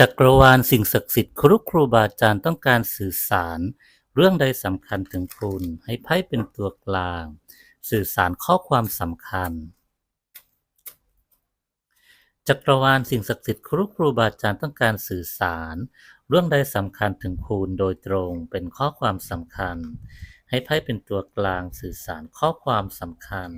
จักรวาลสิ่งศักดิ์สิทธิ์ครุครูบาอาจารย์ต้องการสื่อสาร เรื่องใดสำคัญถึงคุณ ให้ไพ่เป็นตัวกลาง สื่อสารข้อความสำคัญ จักรวาลสิ่งศักดิ์สิทธิ์ครุครูบาอาจารย์ต้องการสื่อสาร เรื่องใดสำคัญถึงคุณโดยตรงเป็นข้อความสำคัญ ให้ไพ่เป็นตัวกลางสื่อสารข้อความสำคัญ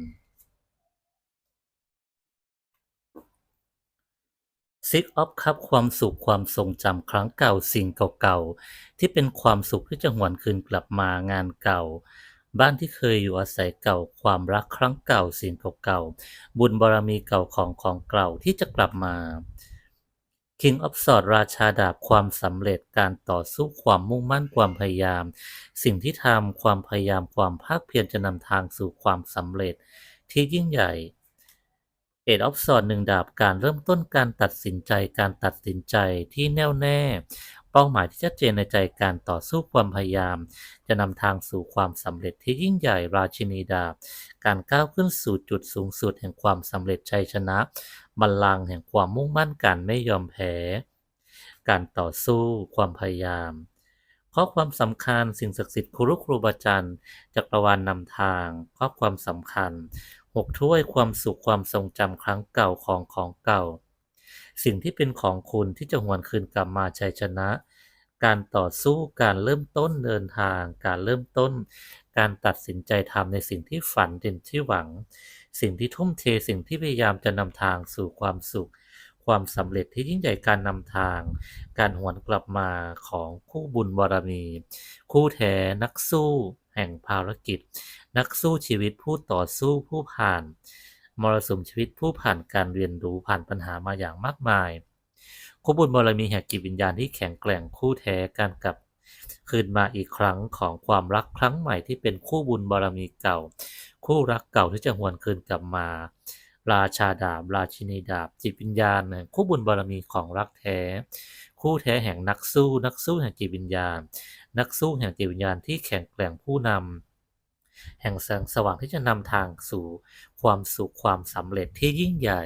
Six of Cup ความสุขความทรงจำครั้งเก่าสิ่งเก่าๆ ที่เป็นความสุขที่จะหวนคืนกลับมางานเก่า บ้านที่เคยอยู่อาศัยเก่า ความรักครั้งเก่าสิ่งเก่าๆ บุญบารมีเก่าของของเก่าที่จะกลับมา King of Sword ราชาดาบความสำเร็จการต่อสู้ความมุ่งมั่นความพยายาม สิ่งที่ทำความพยายามความภาคเพียรจะนำทางสู่ความสำเร็จที่ยิ่งใหญ่ เอ็ดออฟสอดหนึ่งดาบการเริ่มต้นการตัดสินใจการตัดสินใจที่แน่วแน่ เป้าหมายที่ชัดเจนในใจการต่อสู้ความพยายาม จะนำทางสู่ความสำเร็จที่ยิ่งใหญ่ราชินีดาบ การก้าวขึ้นสู่จุดสูงสุดแห่งความสำเร็จชัยชนะ บัลลังก์แห่งความมุ่งมั่นการไม่ยอมแพ้ การต่อสู้ความพยายามข้อความสำคัญสิ่งศักดิ์สิทธิ์ครูครูบาอาจารย์จักรวาลนำทาง ข้อความสำคัญ หกถ้วยความสุขความทรงจำครั้งเก่าของของเก่า สิ่งที่เป็นของคุณที่จะหวนคืนกลับมาชัยชนะ การต่อสู้การเริ่มต้นเดินทาง การเริ่มต้น การตัดสินใจทำในสิ่งที่ฝันเป็นที่หวัง สิ่งที่ทุ่มเทสิ่งที่พยายามจะนำทางสู่ความสุข ความสำเร็จที่ยิ่งใหญ่การนำทาง การหวนกลับมาของคู่บุญบารมี คู่แท้นักสู้ แห่งภารกิจ นักสู้ชีวิตผู้ต่อสู้ผู้ผ่าน มรสุมชีวิตผู้ผ่านการเรียนรู้ผ่านปัญหามาอย่างมากมายคู่บุญบารมีแห่งจิตวิญญาณที่แข็งแกร่งคู่แท้การกลับคืนมาอีกครั้งของความรักครั้งใหม่ที่เป็นคู่บุญบารมีเก่า คู่รักเก่าที่จะหวนคืนกลับมา ราชาดาบ ราชินีดาบ จิตวิญญาณแห่งคู่บุญบารมีของรักแท้ คู่แท้แห่งนักสู้ นักสู้แห่งจิตวิญญาณ นักสู้แห่งจิตวิญญาณที่แข็งแกร่งผู้นำแห่งแสงสว่างที่จะนำทางสู่ความสุขความสำเร็จที่ยิ่งใหญ่